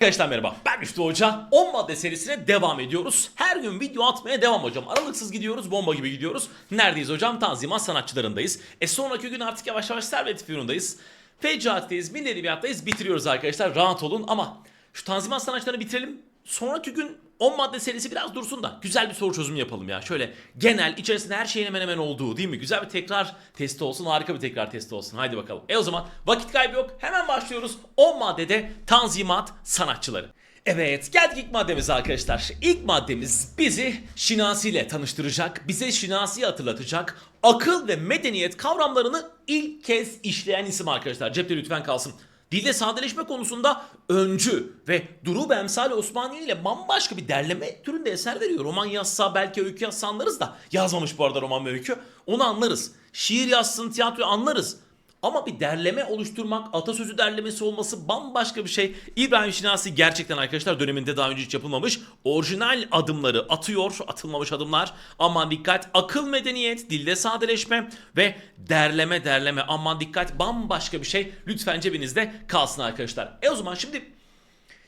Arkadaşlar merhaba ben Müftü Hoca. 10 madde serisine devam ediyoruz. Her gün video atmaya devam hocam. Aralıksız gidiyoruz bomba gibi gidiyoruz. Neredeyiz hocam? Tanzimat sanatçılarındayız. E sonraki gün artık yavaş yavaş servet fiyonundayız Fecaat'teyiz Milli Edebiyat'tayız. Bitiriyoruz arkadaşlar. Rahat olun ama Şu Tanzimat sanatçılarını bitirelim. Sonraki gün 10 madde serisi biraz dursun da güzel bir soru çözümü yapalım ya. Şöyle genel içerisinde her şeyin hemen hemen olduğu değil mi? Güzel bir tekrar testi olsun harika bir tekrar testi olsun. Haydi bakalım. E o zaman vakit kaybı yok. Hemen başlıyoruz. 10 maddede tanzimat sanatçıları. Evet geldik ilk maddemize arkadaşlar. İlk maddemiz bizi Şinasi ile tanıştıracak, bize Şinasi'yi hatırlatacak, akıl ve medeniyet kavramlarını ilk kez işleyen isim arkadaşlar. Cepte lütfen kalsın. Dilde sadeleşme konusunda öncü ve Durub Emsal Osmaniye ile bambaşka bir derleme türünde eser veriyor. Roman yazsa belki öykü yazsa anlarız da yazmamış bu arada roman ve öykü. Onu anlarız. Şiir yazsın, tiyatro anlarız. Ama bir derleme oluşturmak, atasözü derlemesi olması bambaşka bir şey. İbrahim Şinasi gerçekten arkadaşlar döneminde daha önce hiç yapılmamış. Orijinal adımları atıyor, atılmamış adımlar. Aman dikkat, akıl medeniyet, dilde sadeleşme ve derleme derleme. Aman dikkat, bambaşka bir şey. Lütfen cebinizde kalsın arkadaşlar. E o zaman şimdi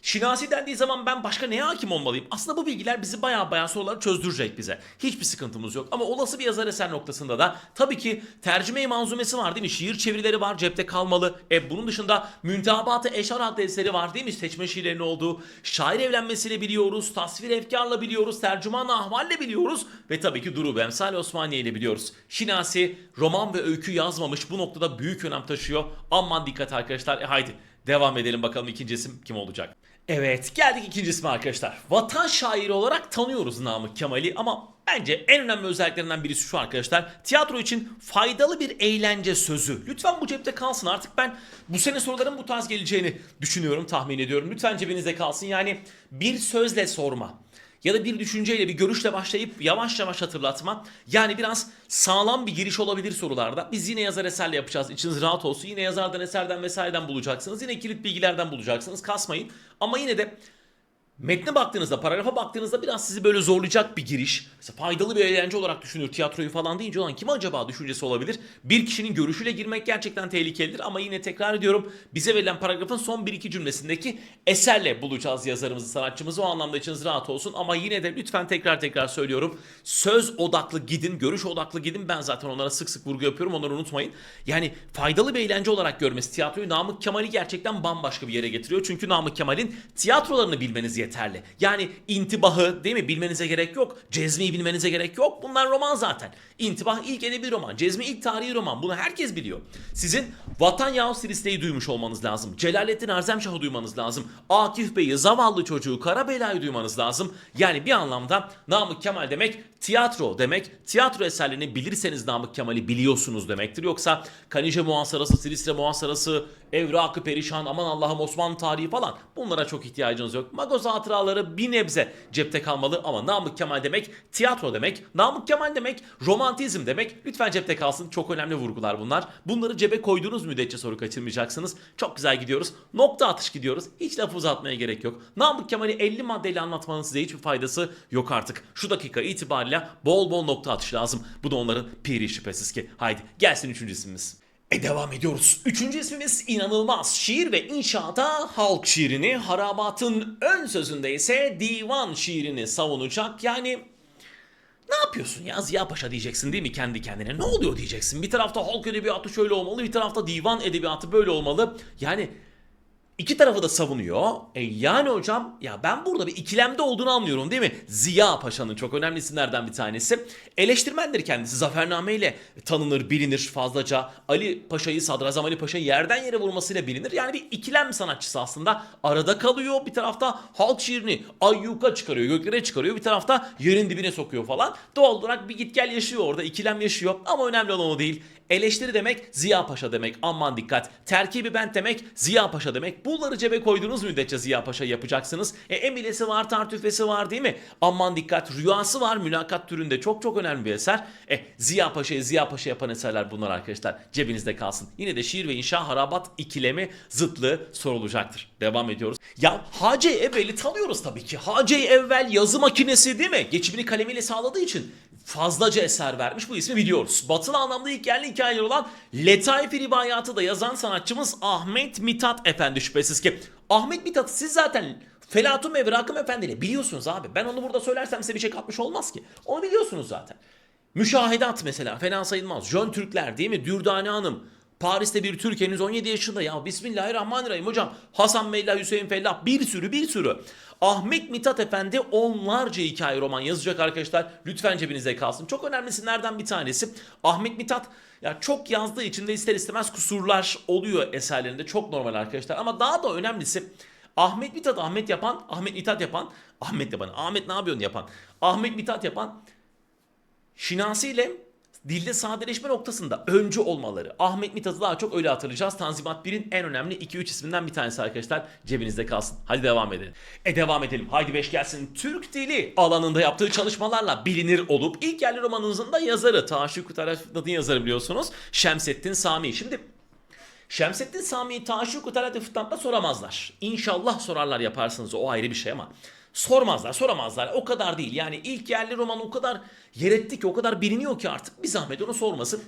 Şinasi dendiği zaman ben başka neye hakim olmalıyım? Aslında bu bilgiler bizi baya baya soruları çözdürecek bize. Hiçbir sıkıntımız yok. Ama olası bir yazar eser noktasında da tabii ki tercüme-i manzumesi var değil mi? Şiir çevirileri var cepte kalmalı. E bunun dışında Müntehabat-ı Eşar adlı eseri var değil mi? Seçme şiirlerinin olduğu. Şair evlenmesiyle biliyoruz. Tasvir efkarla biliyoruz. Tercüman-ı ahvalle biliyoruz. Ve tabii ki Duru Emsal Osmaniye ile biliyoruz. Şinasi roman ve öykü yazmamış. Bu noktada büyük önem taşıyor. Aman dikkat arkadaşlar. E haydi devam edelim bakalım ikinci isim kim olacak? Evet geldik ikinci isme arkadaşlar. Vatan şairi olarak tanıyoruz Namık Kemal'i ama bence en önemli özelliklerinden birisi şu arkadaşlar. Tiyatro için faydalı bir eğlence sözü. Lütfen bu cepte kalsın artık ben bu sene soruların bu tarz geleceğini düşünüyorum tahmin ediyorum. Lütfen cebinizde kalsın yani bir sözle sorma ya da bir düşünceyle bir görüşle başlayıp yavaş yavaş hatırlatma. Yani biraz sağlam bir giriş olabilir sorularda. Biz yine yazar eserle yapacağız. İçiniz rahat olsun. Yine yazardan eserden vesaireden bulacaksınız. Yine kilit bilgilerden bulacaksınız. Kasmayın. Ama yine de Metne baktığınızda, paragrafa baktığınızda biraz sizi böyle zorlayacak bir giriş. Mesela faydalı bir eğlence olarak düşünür tiyatroyu falan deyince olan kim acaba düşüncesi olabilir? Bir kişinin görüşüyle girmek gerçekten tehlikelidir ama yine tekrar ediyorum bize verilen paragrafın son 1-2 cümlesindeki eserle bulacağız yazarımızı, sanatçımızı o anlamda içiniz rahat olsun. Ama yine de lütfen tekrar tekrar söylüyorum. Söz odaklı gidin, görüş odaklı gidin. Ben zaten onlara sık sık vurgu yapıyorum onları unutmayın. Yani faydalı bir eğlence olarak görmesi tiyatroyu Namık Kemal'i gerçekten bambaşka bir yere getiriyor. Çünkü Namık Kemal'in tiyatrolarını bilmeniz yeterli. Yani intibahı değil mi bilmenize gerek yok. Cezmi'yi bilmenize gerek yok. Bunlar roman zaten. İntibah ilk edebi roman. Cezmi ilk tarihi roman. Bunu herkes biliyor. Sizin Vatan Yahut Siliste'yi duymuş olmanız lazım. Celalettin Arzemşah'ı duymanız lazım. Akif Bey'i, zavallı çocuğu, Karabela'yı duymanız lazım. Yani bir anlamda Namık Kemal demek tiyatro demek. Tiyatro eserlerini bilirseniz Namık Kemal'i biliyorsunuz demektir. Yoksa Kanije Muhasarası, Silistre Muhasarası, Evrakı Perişan, aman Allah'ım Osmanlı tarihi falan bunlara çok ihtiyacınız yok. Magos hatıraları bir nebze cepte kalmalı ama Namık Kemal demek tiyatro demek. Namık Kemal demek romantizm demek. Lütfen cepte kalsın. Çok önemli vurgular bunlar. Bunları cebe koyduğunuz müddetçe soru kaçırmayacaksınız. Çok güzel gidiyoruz. Nokta atış gidiyoruz. Hiç lafı uzatmaya gerek yok. Namık Kemal'i 50 maddeyle anlatmanın size hiçbir faydası yok artık. Şu dakika itibariyle bol bol nokta atış lazım. Bu da onların piri şüphesiz ki. Haydi gelsin üçüncü ismimiz. E devam ediyoruz. Üçüncü ismimiz inanılmaz. Şiir ve inşaata halk şiirini, harabatın ön sözünde ise divan şiirini savunacak. Yani ne yapıyorsun ya Ziya Paşa diyeceksin değil mi kendi kendine? Ne oluyor diyeceksin. Bir tarafta halk edebiyatı şöyle olmalı, bir tarafta divan edebiyatı böyle olmalı. Yani İki tarafı da savunuyor. E yani hocam ya ben burada bir ikilemde olduğunu anlıyorum değil mi? Ziya Paşa'nın çok önemli isimlerden bir tanesi. Eleştirmendir kendisi. Zafername ile tanınır, bilinir fazlaca. Ali Paşa'yı, Sadrazam Ali Paşa'yı yerden yere vurmasıyla bilinir. Yani bir ikilem sanatçısı aslında. Arada kalıyor. Bir tarafta halk şiirini ayyuka çıkarıyor, göklere çıkarıyor. Bir tarafta yerin dibine sokuyor falan. Doğal olarak bir git gel yaşıyor orada. ikilem yaşıyor. Ama önemli olan o değil. Eleştiri demek Ziya Paşa demek. Aman dikkat. Terkibi bent demek Ziya Paşa demek. Bunları cebe koyduğunuz müddetçe Ziya Paşa yapacaksınız. E, emilesi var, tartüfesi var değil mi? Aman dikkat. Rüyası var mülakat türünde. Çok çok önemli bir eser. E, Ziya Paşa'yı Ziya Paşa yapan eserler bunlar arkadaşlar. Cebinizde kalsın. Yine de şiir ve inşa harabat ikilemi zıtlığı sorulacaktır. Devam ediyoruz. Ya Hacı Evvel'i tanıyoruz tabii ki. Hacı Evvel yazı makinesi değil mi? Geçimini kalemiyle sağladığı için fazlaca eser vermiş bu ismi biliyoruz. Batılı anlamda ilk yerli hikayeler olan Letaif-i Rivayatı da yazan sanatçımız Ahmet Mithat Efendi şüphesiz ki Ahmet Mithat'ı siz zaten Felatun ve Rakım Efendi ile biliyorsunuz abi. Ben onu burada söylersem size bir şey katmış olmaz ki. Onu biliyorsunuz zaten. Müşahedat mesela fena sayılmaz. Jön Türkler değil mi? Dürdane Hanım. Paris'te bir Türk henüz 17 yaşında ya. Bismillahirrahmanirrahim hocam. Hasan Beyla, Hüseyin Fellah bir sürü bir sürü. Ahmet Mithat Efendi onlarca hikaye roman yazacak arkadaşlar. Lütfen cebinizde kalsın. Çok önemlisinden bir tanesi. Ahmet Mithat ya çok yazdığı için de ister istemez kusurlar oluyor eserlerinde. Çok normal arkadaşlar. Ama daha da önemlisi Ahmet Mithat Ahmet yapan, Ahmet Mithat yapan, Ahmet yapan, Ahmet ne yapıyorsun yapan, Ahmet Mithat yapan Şinasi ile dilde sadeleşme noktasında öncü olmaları. Ahmet Mithat'ı daha çok öyle hatırlayacağız. Tanzimat 1'in en önemli 2-3 isminden bir tanesi arkadaşlar. Cebinizde kalsın. Hadi devam edelim. E devam edelim. Haydi beş gelsin. Türk dili alanında yaptığı çalışmalarla bilinir olup ilk yerli romanınızın da yazarı. Taşuk Tarafı'nın yazarı biliyorsunuz. Şemsettin Sami. Şimdi Şemsettin Sami'yi Taşuk Utalat Fıtnat'ta soramazlar. İnşallah sorarlar yaparsınız o ayrı bir şey ama sormazlar soramazlar o kadar değil. Yani ilk yerli roman o kadar yer etti ki o kadar biliniyor ki artık bir zahmet onu sormasın.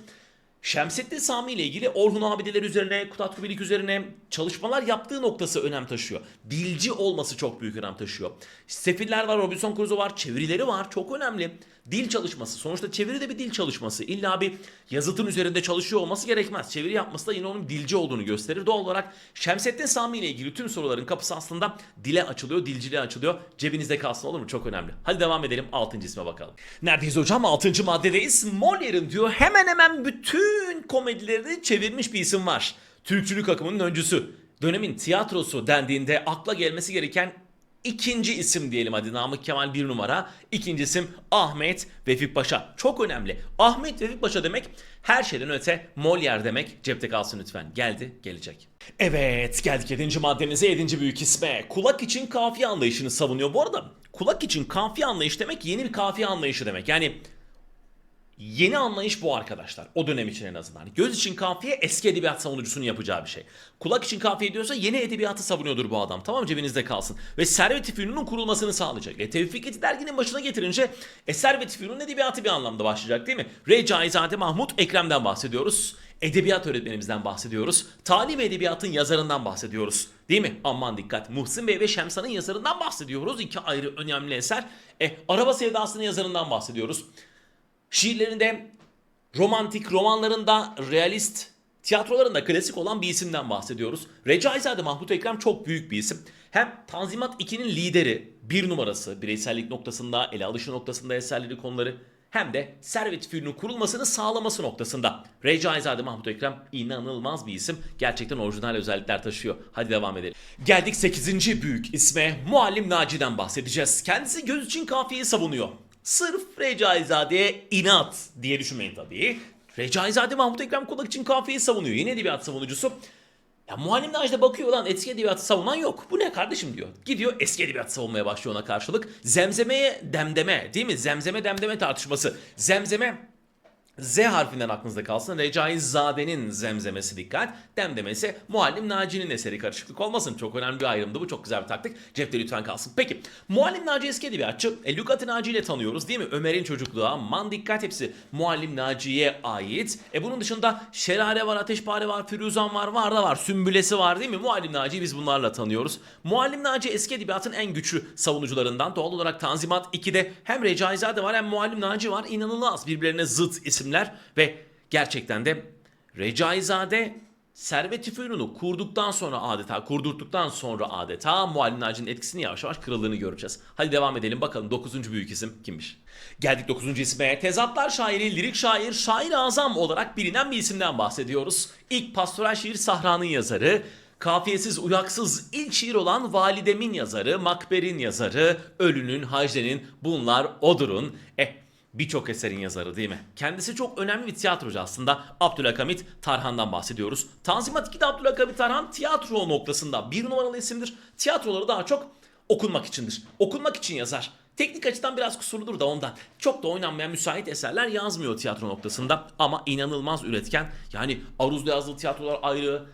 Şemsettin Sami ile ilgili Orhun abideler üzerine, Kutat Kubilik üzerine çalışmalar yaptığı noktası önem taşıyor. Dilci olması çok büyük önem taşıyor. Sefiller var, Robinson Crusoe var, çevirileri var. Çok önemli. Dil çalışması. Sonuçta çeviri de bir dil çalışması. İlla bir yazıtın üzerinde çalışıyor olması gerekmez. Çeviri yapması da yine onun dilci olduğunu gösterir. Doğal olarak Şemsettin Sami ile ilgili tüm soruların kapısı aslında dile açılıyor, dilciliğe açılıyor. Cebinizde kalsın olur mu? Çok önemli. Hadi devam edelim. 6. isme bakalım. Neredeyiz hocam? 6. maddedeyiz. Molière'in diyor hemen hemen bütün komedilerini çevirmiş bir isim var. Türkçülük akımının öncüsü. Dönemin tiyatrosu dendiğinde akla gelmesi gereken İkinci isim diyelim hadi Namık Kemal bir numara. İkinci isim Ahmet Vefik Paşa. Çok önemli. Ahmet Vefik Paşa demek her şeyden öte Molière demek. Cepte kalsın lütfen. Geldi, gelecek. Evet, geldik yedinci maddemize, yedinci büyük isme. Kulak için kafiye anlayışını savunuyor. Bu arada kulak için kafiye anlayış demek yeni bir kafiye anlayışı demek. Yani Yeni anlayış bu arkadaşlar. O dönem için en azından. Göz için kafiye eski edebiyat savunucusunun yapacağı bir şey. Kulak için kafiye diyorsa yeni edebiyatı savunuyordur bu adam. Tamam cebinizde kalsın. Ve Servet-i Fünun'un kurulmasını sağlayacak. E Tevfiketi derginin başına getirince e, Servet-i Fünun edebiyatı bir anlamda başlayacak değil mi? Recaizade Mahmut Ekrem'den bahsediyoruz. Edebiyat öğretmenimizden bahsediyoruz. Talim edebiyatın yazarından bahsediyoruz. Değil mi? Aman dikkat. Muhsin Bey ve Şemsa'nın yazarından bahsediyoruz. İki ayrı önemli eser. E, Araba Sevdası'nın yazarından bahsediyoruz. Şiirlerinde romantik romanlarında realist tiyatrolarında klasik olan bir isimden bahsediyoruz. Recaizade Mahmut Ekrem çok büyük bir isim. Hem Tanzimat 2'nin lideri, bir numarası, bireysellik noktasında, ele alışı noktasında eserleri konuları hem de Servet Fünun'un kurulmasını sağlaması noktasında. Recaizade Mahmut Ekrem inanılmaz bir isim. Gerçekten orijinal özellikler taşıyor. Hadi devam edelim. Geldik 8. büyük isme Muallim Naci'den bahsedeceğiz. Kendisi göz için kafiyeyi savunuyor. Sırf Recaizade'ye inat diye düşünmeyin tabii. Recaizade Mahmut Ekrem Kulak için kafiyeyi savunuyor. Yine edebiyat savunucusu. Ya Muallim Naci'de bakıyor lan eski edebiyatı savunan yok. Bu ne kardeşim diyor. Gidiyor eski edebiyatı savunmaya başlıyor ona karşılık. Zemzemeye demdeme değil mi? Zemzeme demdeme tartışması. Zemzeme Z harfinden aklınızda kalsın. Recaizade'nin zemzemesi dikkat. Demdemesi Muallim Naci'nin eseri karışıklık olmasın. Çok önemli bir ayrımdı bu. Çok güzel bir taktik. Cepte lütfen kalsın. Peki Muallim Naci eski edebiyatçı. E, Lügat-ı Naci ile tanıyoruz değil mi? Ömer'in çocukluğu. Aman dikkat hepsi Muallim Naci'ye ait. E bunun dışında Şelale var, Ateşpare var, Firuzan var, var da var. Sümbülesi var değil mi? Muallim Naci'yi biz bunlarla tanıyoruz. Muallim Naci eski edebiyatın en güçlü savunucularından. Doğal olarak Tanzimat 2'de hem Recaizade var hem Muallim Naci var. İnanılmaz birbirlerine zıt isimler ve gerçekten de Recaizade Servet-i kurduktan sonra adeta, kurdurttuktan sonra adeta Muallim Naci'nin etkisini yavaş yavaş kırıldığını göreceğiz. Hadi devam edelim bakalım 9. büyük isim kimmiş? Geldik 9. isme. Tezatlar şairi, lirik şair, şair azam olarak bilinen bir isimden bahsediyoruz. İlk pastoral şiir Sahra'nın yazarı, Kafiyesiz, uyaksız ilk şiir olan Validemin yazarı, Makber'in yazarı, Ölü'nün, Hacde'nin bunlar Odur'un. Eh birçok eserin yazarı değil mi? Kendisi çok önemli bir tiyatrocu aslında. Abdülhakamit Tarhan'dan bahsediyoruz. Tanzimat 2'de Abdülhakamit Tarhan tiyatro noktasında bir numaralı isimdir. Tiyatroları daha çok okunmak içindir. Okunmak için yazar. Teknik açıdan biraz kusurludur da ondan. Çok da oynanmayan müsait eserler yazmıyor tiyatro noktasında. Ama inanılmaz üretken. Yani Aruz'da yazdığı tiyatrolar ayrı.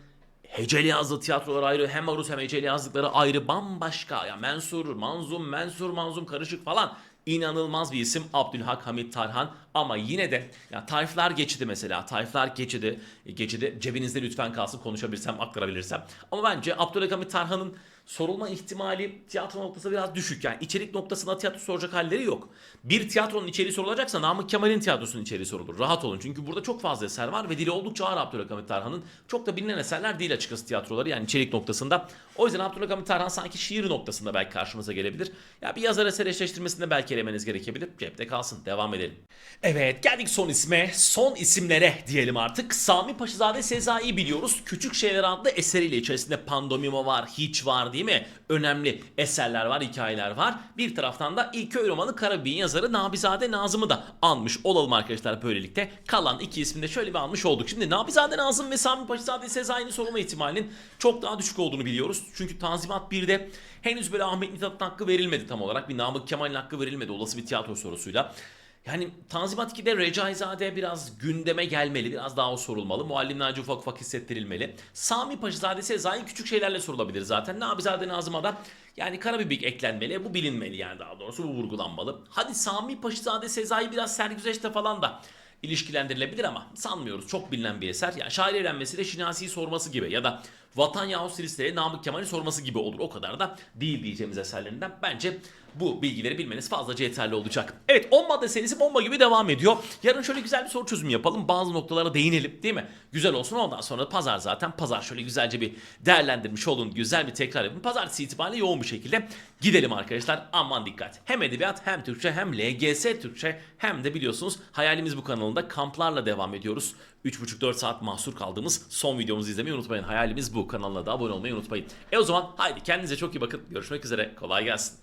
Heceli yazdığı tiyatrolar ayrı. Hem Aruz hem heceli yazdıkları ayrı. Bambaşka. Ya mensur, manzum, mensur, manzum karışık falan. İnanılmaz bir isim Abdülhak Hamit Tarhan ama yine de ya tayflar geçidi mesela. Tayflar geçidi. Geçidi cebinizde lütfen kalsın konuşabilirsem aktarabilirsem. Ama bence Abdülhak Hamit Tarhan'ın sorulma ihtimali tiyatro noktası biraz düşük. Yani içerik noktasında tiyatro soracak halleri yok. Bir tiyatronun içeriği sorulacaksa Namık Kemal'in tiyatrosunun içeriği sorulur. Rahat olun. Çünkü burada çok fazla eser var ve dili oldukça ağır Abdülhamit Tarhan'ın. Çok da bilinen eserler değil açıkçası tiyatroları yani içerik noktasında. O yüzden Abdülhamit Tarhan sanki şiir noktasında belki karşımıza gelebilir. Ya bir yazar eser eşleştirmesinde belki elemeniz gerekebilir. Cepte kalsın. Devam edelim. Evet geldik son isme. Son isimlere diyelim artık. Sami Paşazade Sezai'yi biliyoruz. Küçük Şeyler adlı eseriyle içerisinde Pandomima var, Hiç var değil mi? Önemli eserler var, hikayeler var. Bir taraftan da ilk köy romanı Karabük'ün yazarı Nabizade Nazım'ı da anmış olalım arkadaşlar böylelikle. Kalan iki ismini şöyle bir anmış olduk. Şimdi Nabizade Nazım ve Sami Paşazade Sezai'nin sorulma ihtimalinin çok daha düşük olduğunu biliyoruz. Çünkü Tanzimat 1'de henüz böyle Ahmet Mithat'ın hakkı verilmedi tam olarak. Bir Namık Kemal'in hakkı verilmedi olası bir tiyatro sorusuyla. Yani Tanzimat 2'de Recaizade biraz gündeme gelmeli. Biraz daha o sorulmalı. Muallim Naci ufak ufak hissettirilmeli. Sami Paşazade Sezai küçük şeylerle sorulabilir zaten. Nabizade Nazım'a yani Karabibik eklenmeli. Bu bilinmeli yani daha doğrusu bu vurgulanmalı. Hadi Sami Paşazade Sezai biraz sergüzeşte falan da ilişkilendirilebilir ama sanmıyoruz. Çok bilinen bir eser. Yani şair evlenmesiyle Şinasi'yi sorması gibi ya da Vatan yahut Silistre Namık Kemal'i sorması gibi olur. O kadar da değil diyeceğimiz eserlerinden. Bence bu bilgileri bilmeniz fazlaca yeterli olacak. Evet 10 madde serisi bomba gibi devam ediyor. Yarın şöyle güzel bir soru çözümü yapalım. Bazı noktalara değinelim değil mi? Güzel olsun ondan sonra pazar zaten. Pazar şöyle güzelce bir değerlendirmiş olun. Güzel bir tekrar yapın. Pazartesi itibariyle yoğun bir şekilde gidelim arkadaşlar. Aman dikkat. Hem edebiyat hem Türkçe hem LGS Türkçe hem de biliyorsunuz hayalimiz bu kanalında kamplarla devam ediyoruz. 3,5-4 saat mahsur kaldığımız son videomuzu izlemeyi unutmayın. Hayalimiz bu. Kanalına da abone olmayı unutmayın. E o zaman haydi kendinize çok iyi bakın. Görüşmek üzere. Kolay gelsin.